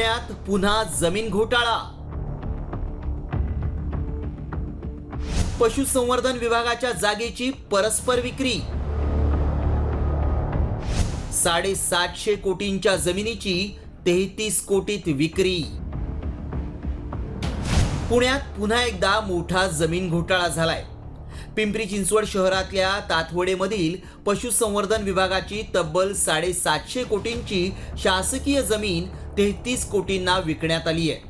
गोव्यात पुन्हा जमीन घोटाळा. पशुसंवर्धन विभागाच्या जागेची परस्पर विक्री. साडेसातशे कोटींच्या जमिनीची तेहतीस कोटीत विक्री. पुण्यात पुन्हा एकदा मोठा जमीन घोटाळा झालाय. पिंपरी चिंचवड शहरातल्या तातवडेमधील पशुसंवर्धन विभागाची तब्बल साडेसातशे कोटींची शासकीय जमीन तेहतीस कोटींना विकण्यात आली आहे.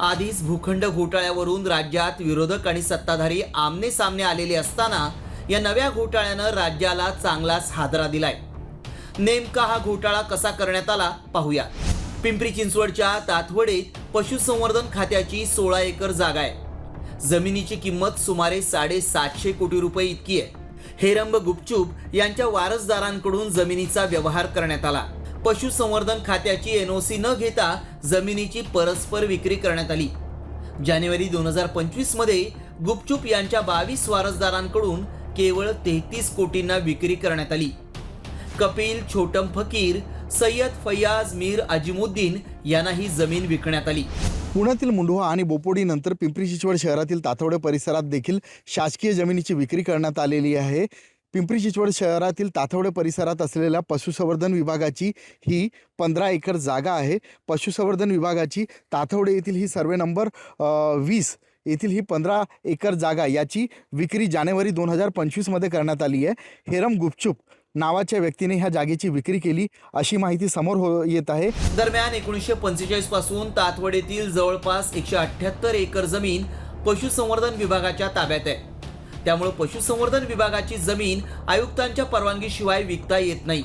आधीच भूखंड घोटाळ्यावरून राज्यात विरोधक आणि सत्ताधारी आमने सामने आलेले असताना या नव्या घोटाळ्यानं राज्याला चांगलाच हादरा दिलाय. नेमका हा घोटाळा कसा करण्यात आला पाहूया. पिंपरी चिंचवडच्या तातवडीत पशुसंवर्धन खात्याची सोळा एकर जागा आहे. जमिनीची किंमत सुमारे साडेसातशे कोटी रुपये इतकी आहे. हेरंब गुपचूप यांच्या वारसदारांकडून जमिनीचा व्यवहार करण्यात आला. पशुसंवर्धन खात्याची एनओसी न घेता जमिनीची परस्पर विक्री करण्यात आली. जानेवारी दोन हजार पंचवीसमध्ये गुपचूप यांच्या बावीस वारसदारांकडून केवळ तेहतीस कोटींना विक्री करण्यात आली. कपिल छोटम फकीर सय्यद फैयाज मीर अजिमुद्दीन यांना ही जमीन विकण्यात आली. पुण्यातील मुंढवा आणि बोपोडी नंतर पिंपरी चिंचवड शहरातील तातवडे परिसरात देखील शासकीय जमिनीची विक्री करण्यात आलेली आहे. पिंपरी चिंचवड शहरातील तातवडे परिसरात असलेल्या पशुसंवर्धन विभागाची ही पंधरा एकर जागा आहे. पशुसंवर्धन विभागाची तातवडे येथील ही सर्वे नंबर वीस येथील ही पंधरा एकर जागा याची विक्री जानेवारी दोन हजार पंचवीसमध्ये करण्यात आली आहे. हेरम गुपचूप नावाच्या व्यक्तीने ह्या जागेची विक्री केली अशी माहिती समोर हो येत आहे. दरम्यान एकोणीसशे पंचेचाळीसपासून तातवडेतील जवळपास एकशे अठ्ठ्याहत्तर एकर जमीन पशुसंवर्धन विभागाच्या ताब्यात आहे. त्यामुळे पशुसंवर्धन विभागाची जमीन आयुक्तांच्या परवानगीशिवाय विकता येत नाही.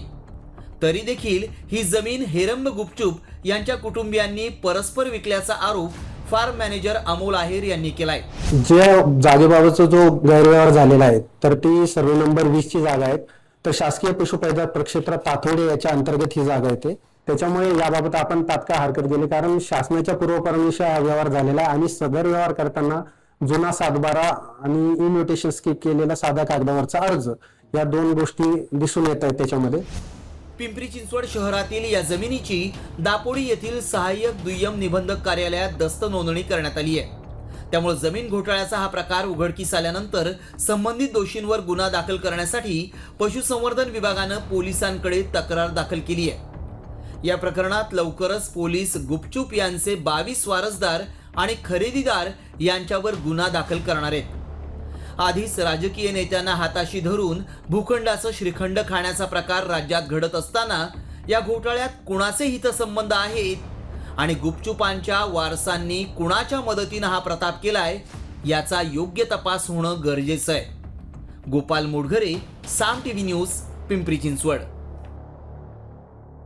तरी देखील ही जमीन हेरंब गुपचूप यांच्या कुटुंबियांनी परस्पर विकल्याचा आरोप फार्म मॅनेजर अमोल आहेर यांनी केलाय. जे जागेबाबतचा जो गैरव्यवहार झालेला आहे तर ती सर्व नंबर वीस ची जागा आहे तर शासकीय पशुपैदा प्रक्षेत्र तातोडे याच्या अंतर्गत ही जागा येते. त्याच्यामुळे याबाबत आपण तात्काळ हरकत गेली कारण शासनाच्या पूर्वपरवानगीशिवाय हा व्यवहार झालेला आहे आणि सदर व्यवहार करताना जुना सातबारा आणि इन्व्हिटेशन स्किप केलेला साधा कागदावरचा अर्ज. या दोन गोष्टी दिसून येत आहेत त्याच्यामध्ये. पिंपरी चिंचवड शहरातील या जमिनीची दापोडी येथील सहाय्यक दुय्यम निबंधक कार्यालयात दस्त नोंदणी करण्यात आली आहे. त्यामुळे जमीन घोटाळ्याचा हा प्रकार उघडकीस आल्यानंतर संबंधित दोषींवर गुन्हा दाखल करण्यासाठी पशुसंवर्धन विभागानं पोलिसांकडे तक्रार दाखल केली आहे. या प्रकरणात लवकरच पोलीस गुपचूप यांचे बावीस वारसदार आणि खरेदीदार यांच्यावर गुन्हा दाखल करणार आहेत. आधीच राजकीय नेत्यांना हाताशी धरून भूखंडाचं श्रीखंड खाण्याचा प्रकार राज्यात घडत असताना या घोटाळ्यात कुणाचे हितसंबंध आहेत आणि गुपचुपांच्या वारसांनी कुणाच्या मदतीनं हा प्रताप केलाय याचा योग्य तपास होणं गरजेचं आहे. Gopal Modghare Saam T V news Pimpri Chinchwad.